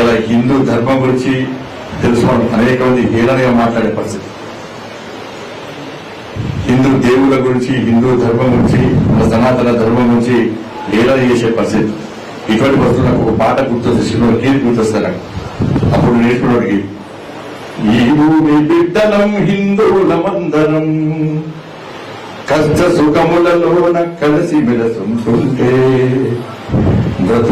ఇలా హిందూ ధర్మం గురించి తెలుసుకోవడం అనేక మంది హీనంగా మాట్లాడే పరిస్థితి. హిందూ దేవుల గురించి హిందూ ధర్మం గురించి సనాతన ధర్మం గురించి హీలన చేసే పరిస్థితి. ఇటువంటి వస్తువు నాకు ఒక పాట గుర్తొస్తే సినిమా కీర్తి గుర్తొస్తాయి నాకు అప్పుడు నేర్చుకున్నవాడికి ఈ భూమి బిడ్డలం హిందువులమందరం కష్ట సుఖములలోన కలిసి మెలసుంటుంటే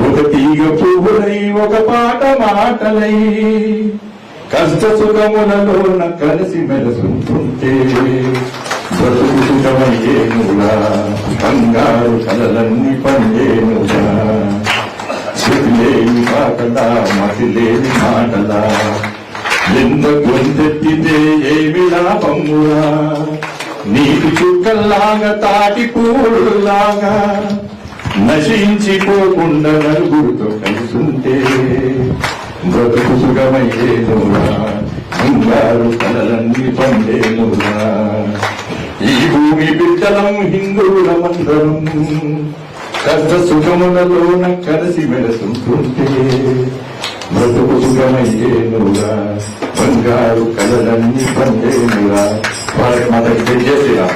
ఒక తీగ పువ్వులై ఒక పాట మాటలై కష్ట సుఖములలోన కలిసి మెలసుంటుంటే బ్రతుకు సుఖమయ్యేనురా బంగారు కలలన్నీ పండేనుగా శృతి లేని పాటలా మతి లేని మాటలా ఎంత గొంతెత్తితే ఏమి లాభమురా? నీటి చుక్కల్లాగా తాటి పూలులాగా నశించిపోకుండా నలుగురితో కలుసుంటే బ్రతుకు సుఖమయ్యేనురా బంగారు కలలన్నీ పండేనురా ఈ భూమి బిడ్డలం హిందువులమందరం కష్ట సుఖములలోన కలిసి మెలసుంటుంటే బ్రతుకు సుఖమయ్యేనురా బంగారు కలలన్నీ పండేనురా వాళ్ళకి మాతకి తెలియజేసిరా